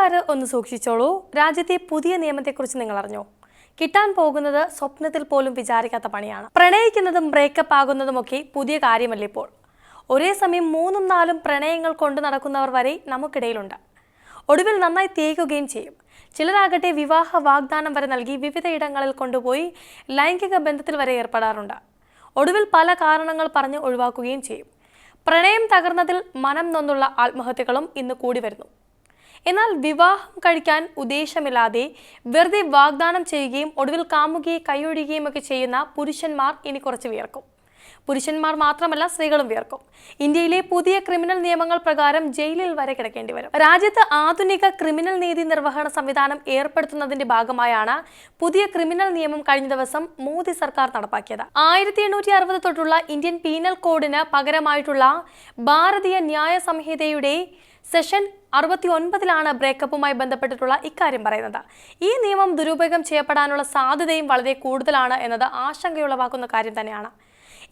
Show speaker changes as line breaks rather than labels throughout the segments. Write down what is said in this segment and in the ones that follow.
കൂട്ടുകാർ ഒന്ന് സൂക്ഷിച്ചോളൂ? രാജ്യത്തെ പുതിയ നിയമത്തെക്കുറിച്ച് നിങ്ങൾ അറിഞ്ഞോ കിട്ടാൻ പോകുന്നത് സ്വപ്നത്തിൽ പോലും വിചാരിക്കാത്ത പണിയാണ്. പ്രണയിക്കുന്നതും ബ്രേക്കപ്പ് ആകുന്നതും ഒക്കെ പുതിയ കാര്യമല്ല ഇപ്പോൾ? ഒരേ സമയം മൂന്നും നാലും പ്രണയങ്ങൾ കൊണ്ടു നടക്കുന്നവർ വരെ നമുക്കിടയിലുണ്ട്. ഒടുവിൽ നന്നായി തേക്കുകയും ചെയ്യും. ചിലരാകട്ടെ വിവാഹ വാഗ്ദാനം വരെ നൽകി വിവിധ ഇടങ്ങളിൽ കൊണ്ടുപോയി ലൈംഗിക ബന്ധത്തിൽ വരെ ഏർപ്പെടാറുണ്ട്. ഒടുവിൽ പല കാരണങ്ങൾ പറഞ്ഞ് ഒഴിവാക്കുകയും ചെയ്യും. പ്രണയം തകർന്നതിൽ മനം നൊന്നുള്ള ആത്മഹത്യകളും ഇന്ന് കൂടി വരുന്നു. എന്നാൽ വിവാഹം കഴിക്കാൻ ഉദ്ദേശമില്ലാതെ വെറുതെ വാഗ്ദാനം ചെയ്യുകയും ഒടുവിൽ കാമുകിയെ കൈയൊഴിയുകയും ഒക്കെ ചെയ്യുന്ന പുരുഷന്മാർ ഇനി കുറച്ച് വിയർക്കും. പുരുഷന്മാർ മാത്രമല്ല സ്ത്രീകളും വിയർക്കും. ഇന്ത്യയിലെ പുതിയ ക്രിമിനൽ നിയമങ്ങൾ പ്രകാരം ജയിലിൽ വരെ കിടക്കേണ്ടി വരും. രാജ്യത്ത് ആധുനിക ക്രിമിനൽ നീതി നിർവഹണ സംവിധാനം ഏർപ്പെടുത്തുന്നതിന്റെ ഭാഗമായാണ് പുതിയ ക്രിമിനൽ നിയമം കഴിഞ്ഞ ദിവസം മോദി സർക്കാർ നടപ്പാക്കിയത്. ആയിരത്തി എണ്ണൂറ്റി അറുപത് തൊട്ടുള്ള ഇന്ത്യൻ പീനൽ കോഡിന് പകരമായിട്ടുള്ള ഭാരതീയ ന്യായ സംഹിതയുടെ സെഷൻ അറുപത്തി ഒൻപതിലാണ് ബ്രേക്കപ്പുമായി ബന്ധപ്പെട്ടിട്ടുള്ള ഇക്കാര്യം പറയുന്നത്. ഈ നിയമം ദുരുപയോഗം ചെയ്യപ്പെടാനുള്ള സാധ്യതയും വളരെ കൂടുതലാണ് എന്നത് ആശങ്കയുളവാക്കുന്ന കാര്യം തന്നെയാണ്.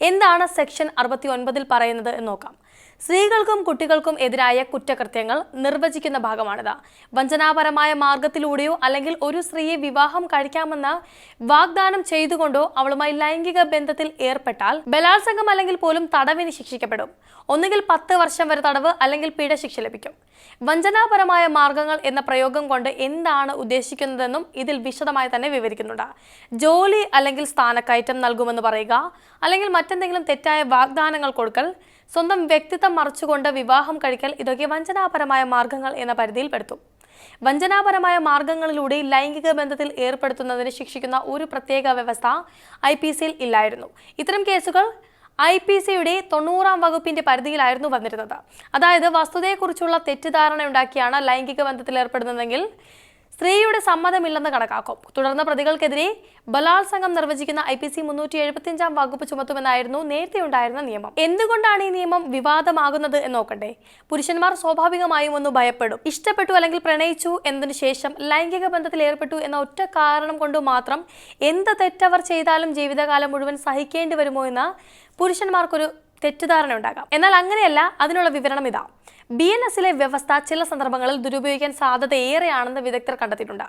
എന്താണ് സെക്ഷൻ അറുപത്തി ഒൻപതിൽ പറയുന്നത് എന്ന് നോക്കാം. സ്ത്രീകൾക്കും കുട്ടികൾക്കും എതിരായ കുറ്റകൃത്യങ്ങൾ നിർവചിക്കുന്ന ഭാഗമാണിത്. വഞ്ചനാപരമായ മാർഗത്തിലൂടെയോ അല്ലെങ്കിൽ ഒരു സ്ത്രീയെ വിവാഹം കഴിക്കാമെന്ന് വാഗ്ദാനം ചെയ്തുകൊണ്ടോ അവളുമായി ലൈംഗിക ബന്ധത്തിൽ ഏർപ്പെട്ടാൽ ബലാത്സംഗം അല്ലെങ്കിൽ പോലും തടവിന് ശിക്ഷിക്കപ്പെടും. ഒന്നുകിൽ പത്ത് വർഷം വരെ തടവ് അല്ലെങ്കിൽ പിഴ ശിക്ഷ ലഭിക്കും. വഞ്ചനാപരമായ മാർഗങ്ങൾ എന്ന പ്രയോഗം കൊണ്ട് എന്താണ് ഉദ്ദേശിക്കുന്നതെന്നും ഇതിൽ വിശദമായി തന്നെ വിവരിക്കുന്നുണ്ട്. ജോലി അല്ലെങ്കിൽ സ്ഥാനക്കയറ്റം നൽകുമെന്ന് പറയുക അല്ലെങ്കിൽ മറ്റെന്തെങ്കിലും തെറ്റായ വാഗ്ദാനങ്ങൾ കൊടുക്കൽ സ്വന്തം വ്യക്തിത്വം മറച്ചുകൊണ്ട് വിവാഹം കഴിക്കൽ ഇതൊക്കെ വഞ്ചനാപരമായ മാർഗങ്ങൾ എന്ന പരിധിയിൽപ്പെടുത്തും. വഞ്ചനാപരമായ മാർഗങ്ങളിലൂടെ ലൈംഗിക ബന്ധത്തിൽ ഏർപ്പെടുത്തുന്നതിന് ശിക്ഷിക്കുന്ന ഒരു പ്രത്യേക വ്യവസ്ഥ ഐ പി സിയിൽ ഇല്ലായിരുന്നു. ഇത്തരം കേസുകൾ ഐ പി സിയുടെ തൊണ്ണൂറാം വകുപ്പിന്റെ പരിധിയിലായിരുന്നു വന്നിരുന്നത്. അതായത് വസ്തുതയെക്കുറിച്ചുള്ള തെറ്റിദ്ധാരണയുണ്ടാക്കിയാണ് ലൈംഗിക ബന്ധത്തിൽ ഏർപ്പെടുന്നതെങ്കിൽ സ്ത്രീയുടെ സമ്മതമില്ലെന്ന് കണക്കാക്കും. തുടർന്ന് പ്രതികൾക്കെതിരെ ബലാത്സംഗം നിർവചിക്കുന്ന ഐ പി സി മുന്നൂറ്റി എഴുപത്തിയഞ്ചാം വകുപ്പ് ചുമത്തുമെന്നായിരുന്നു നേരത്തെ ഉണ്ടായിരുന്ന നിയമം. എന്തുകൊണ്ടാണ് ഈ നിയമം വിവാദമാകുന്നത് എന്ന് നോക്കണ്ടേ? പുരുഷന്മാർ സ്വാഭാവികമായും ഒന്ന് ഭയപ്പെടും. ഇഷ്ടപ്പെട്ടു അല്ലെങ്കിൽ പ്രണയിച്ചു എന്നതിനു ശേഷം ലൈംഗിക ബന്ധത്തിൽ ഏർപ്പെട്ടു എന്ന ഒറ്റ കാരണം കൊണ്ട് മാത്രം എന്ത് തെറ്റവർ ചെയ്താലും ജീവിതകാലം മുഴുവൻ സഹിക്കേണ്ടി വരുമോ എന്ന പുരുഷന്മാർക്കൊരു തെറ്റിദ്ധാരണ ഉണ്ടാകാം. എന്നാൽ അങ്ങനെയല്ല അതിനുള്ള വിവരണം ഇതാ. ബി എൻ എസിലെ വ്യവസ്ഥ ചില സന്ദർഭങ്ങളിൽ ദുരുപയോഗിക്കാൻ സാധ്യത ഏറെയാണെന്ന് വിദഗ്ധർ കണ്ടെത്തിയിട്ടുണ്ട്.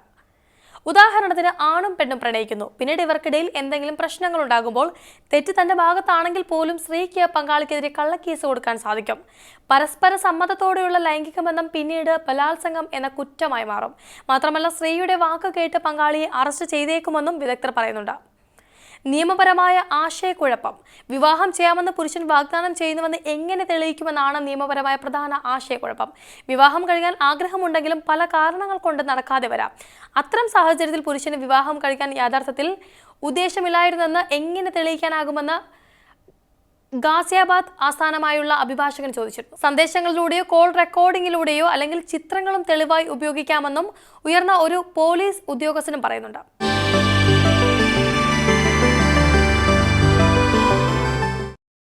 ഉദാഹരണത്തിന് ആണും പെണ്ണും പ്രണയിക്കുന്നു. പിന്നീട് ഇവർക്കിടയിൽ എന്തെങ്കിലും പ്രശ്നങ്ങൾ ഉണ്ടാകുമ്പോൾ തെറ്റ് തന്റെ ഭാഗത്താണെങ്കിൽ പോലും സ്ത്രീക്ക് പങ്കാളിക്കെതിരെ കള്ളക്കേസ് കൊടുക്കാൻ സാധിക്കും. പരസ്പര സമ്മതത്തോടെയുള്ള ലൈംഗിക ബന്ധം പിന്നീട് ബലാത്സംഗം എന്ന കുറ്റമായി മാറും. മാത്രമല്ല സ്ത്രീയുടെ വാക്ക് കേട്ട് പങ്കാളിയെ അറസ്റ്റ് ചെയ്തേക്കുമെന്നും വിദഗ്ധർ പറയുന്നുണ്ട്. നിയമപരമായ ആശയക്കുഴപ്പം. വിവാഹം ചെയ്യാമെന്ന് പുരുഷൻ വാഗ്ദാനം ചെയ്യുന്നുവെന്ന് എങ്ങനെ തെളിയിക്കുമെന്നാണ് നിയമപരമായ പ്രധാന ആശയക്കുഴപ്പം. വിവാഹം കഴിക്കാൻ ആഗ്രഹമുണ്ടെങ്കിലും പല കാരണങ്ങൾ കൊണ്ട് നടക്കാതെ വരാം. അത്തരം സാഹചര്യത്തിൽ പുരുഷന് വിവാഹം കഴിക്കാൻ യഥാർത്ഥത്തിൽ ഉദ്ദേശമില്ലായിരുന്നെന്ന് എങ്ങനെ തെളിയിക്കാനാകുമെന്ന് ഗാസിയാബാദ് ആസ്ഥാനമായുള്ള അഭിഭാഷകൻ ചോദിച്ചിരുന്നു. സന്ദേശങ്ങളിലൂടെയോ കോൾ റെക്കോർഡിങ്ങിലൂടെയോ അല്ലെങ്കിൽ ചിത്രങ്ങളും തെളിവായി ഉപയോഗിക്കാമെന്നും ഉയർന്ന ഒരു പോലീസ് ഉദ്യോഗസ്ഥനും പറയുന്നുണ്ട്.